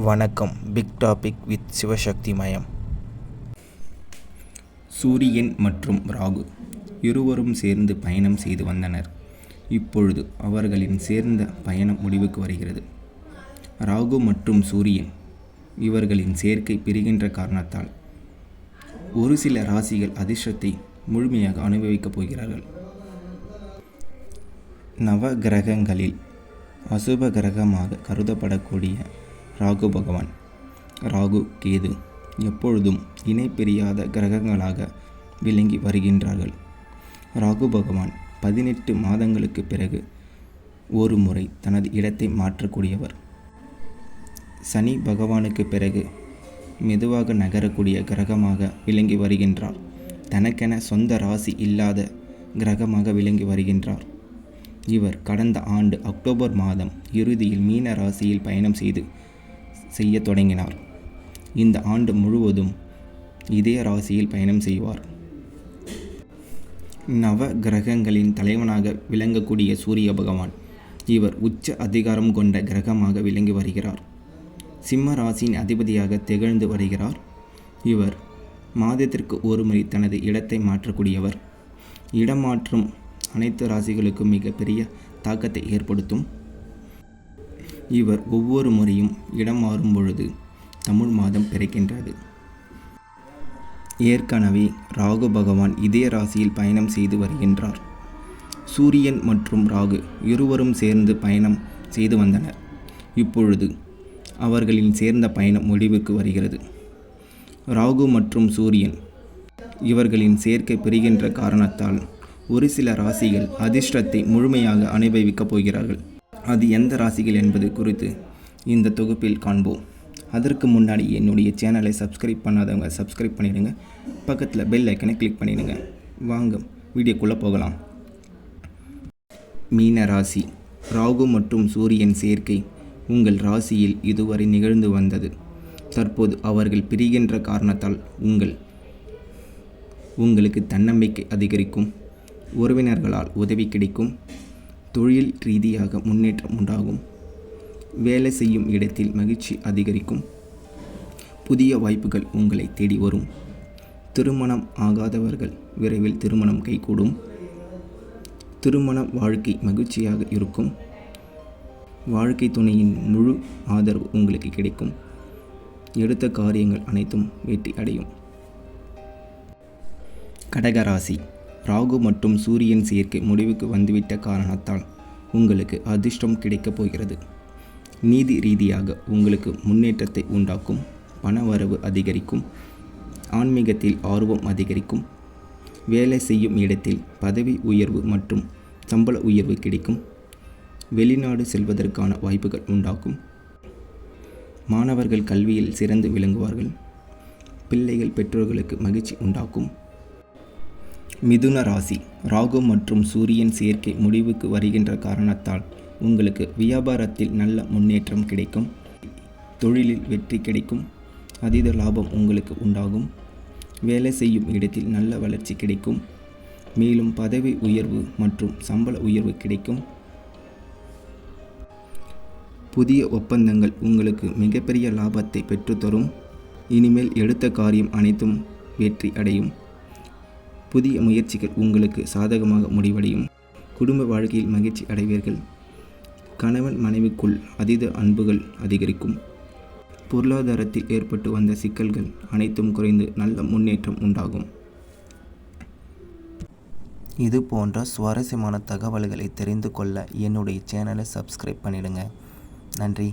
வணக்கம். Big topic with Sivasakthi மயம். சூரியன் மற்றும் ராகு இருவரும் சேர்ந்து பயணம் செய்து வந்தனர். இப்பொழுது அவர்களின் சேர்ந்த பயணம் முடிவுக்கு வருகிறது. ராகு மற்றும் சூரியன் இவர்களின் சேர்க்கை பிரிகின்ற காரணத்தால் ஒரு சில ராசிகள் அதிர்ஷ்டத்தை முழுமையாக அனுபவிக்கப் போகிறார்கள். நவ கிரகங்களில் அசுப கிரகமாக கருதப்படக்கூடிய ராகு பகவான். ராகு கேது எப்பொழுதும் இணை பிரியாத கிரகங்களாக விளங்கி வருகின்றார்கள். ராகு பகவான் பதினெட்டு மாதங்களுக்கு பிறகு ஒரு முறை தனது இடத்தை மாற்றக்கூடியவர். சனி பகவானுக்கு பிறகு மெதுவாக நகரக்கூடிய கிரகமாக விளங்கி வருகின்றார். தனக்கென சொந்த ராசி இல்லாத கிரகமாக விளங்கி வருகின்றார். இவர் கடந்த ஆண்டு அக்டோபர் மாதம் இறுதியில் மீன ராசியில் பயணம் செய்து செய்ய தொடங்கினார். இந்த ஆண்டு முழுவதும் இதே ராசியில் பயணம் செய்வார். நவ கிரகங்களின் தலைவனாக விளங்கக்கூடிய சூரிய பகவான் இவர் உச்ச அதிகாரம் கொண்ட கிரகமாக விளங்கி வருகிறார். சிம்ம ராசியின் அதிபதியாக திகழ்ந்து வருகிறார். இவர் மாதத்திற்கு ஒருமுறை தனது இடத்தை மாற்றக்கூடியவர். இடமாற்றம் அனைத்து ராசிகளுக்கும் மிகப்பெரிய தாக்கத்தை ஏற்படுத்தும். இவர் ஒவ்வொரு முறையும் இடம் மாறும் பொழுது தமிழ் மாதம் பிறக்கின்றது. ஏற்கனவே ராகு பகவான் இதே ராசியில் பயணம் செய்து வருகின்றார். சூரியன் மற்றும் ராகு இருவரும் சேர்ந்து பயணம் செய்து வந்தனர். இப்பொழுது அவர்களின் சேர்ந்த பயணம் முடிவுக்கு வருகிறது. ராகு மற்றும் சூரியன் இவர்களின் சேர்க்கை பெறுகின்ற காரணத்தால் ஒரு சில ராசிகள் அதிர்ஷ்டத்தை முழுமையாக அனுபவிக்கப் போகிறார்கள். அது எந்த ராசிகள் என்பது குறித்து இந்த தொகுப்பில் காண்போம். அதற்கு முன்னாடி என்னுடைய சேனலை சப்ஸ்கிரைப் பண்ணாதவங்க சப்ஸ்கிரைப் பண்ணிடுங்க. பக்கத்தில் பெல் ஐக்கனை கிளிக் பண்ணிடுங்க. வாங்க வீடியோக்குள்ளே போகலாம். மீன ராசி. ராகு மற்றும் சூரியன் சேர்க்கை உங்கள் ராசியில் இதுவரை நிகழ்ந்து வந்தது. தற்போது அவர்கள் பிரிகின்ற காரணத்தால் உங்கள் உங்களுக்கு தன்னம்பிக்கை அதிகரிக்கும். உறவினர்களால் உதவி கிடைக்கும். தொழில் ரீதியாக முன்னேற்றம் உண்டாகும். வேலை செய்யும் இடத்தில் மகிழ்ச்சி அதிகரிக்கும். புதிய வாய்ப்புகள் உங்களை தேடி வரும். திருமணம் ஆகாதவர்கள் விரைவில் திருமணம் கைகூடும். திருமண வாழ்க்கை மகிழ்ச்சியாக இருக்கும். வாழ்க்கை துணையின் முழு ஆதரவு உங்களுக்கு கிடைக்கும். எடுத்த காரியங்கள் அனைத்தும் வெற்றி அடையும். கடகராசி. ராகு மற்றும் சூரியன் சேர்க்கை முடிவுக்கு வந்துவிட்ட காரணத்தால் உங்களுக்கு அதிர்ஷ்டம் கிடைக்கப் போகிறது. நீதி ரீதியாக உங்களுக்கு முன்னேற்றத்தை உண்டாக்கும் பணவரவு அதிகரிக்கும் ஆன்மீகத்தில் ஆர்வம் அதிகரிக்கும் வேலை செய்யும் இடத்தில் பதவி உயர்வு மற்றும் சம்பள உயர்வு கிடைக்கும் வெளிநாடு செல்வதற்கான வாய்ப்புகள் உண்டாக்கும் மாணவர்கள் கல்வியில் சிறந்து விளங்குவார்கள் பிள்ளைகள் பெற்றோர்களுக்கு மகிழ்ச்சி உண்டாக்கும். மிதுன ராசி. ராகு மற்றும் சூரியன் சேர்க்கை முடிவுக்கு வருகின்ற காரணத்தால் உங்களுக்கு வியாபாரத்தில் நல்ல முன்னேற்றம் கிடைக்கும். தொழிலில் வெற்றி கிடைக்கும். அதீத லாபம் உங்களுக்கு உண்டாகும். வேலை செய்யும் இடத்தில் நல்ல வளர்ச்சி கிடைக்கும். மேலும் பதவி உயர்வு மற்றும் சம்பள உயர்வு கிடைக்கும். புதிய ஒப்பந்தங்கள் உங்களுக்கு மிகப்பெரிய லாபத்தை பெற்றுத்தரும். இனிமேல் எடுத்த காரியம் அனைத்தும் வெற்றி அடையும். புதிய முயற்சிகள் உங்களுக்கு சாதகமாக முடிவடையும். குடும்ப வாழ்க்கையில் மகிழ்ச்சி அடைவீர்கள். கணவன் மனைவிக்குள் அதீத அன்புகள் அதிகரிக்கும். பொருளாதாரத்தில் ஏற்பட்டு வந்த சிக்கல்கள் அனைத்தும் குறைந்து நல்ல முன்னேற்றம் உண்டாகும். இது போன்ற சுவாரஸ்யமான தகவல்களை தெரிந்து கொள்ள என்னுடைய சேனலை சப்ஸ்கிரைப் பண்ணிடுங்க. நன்றி.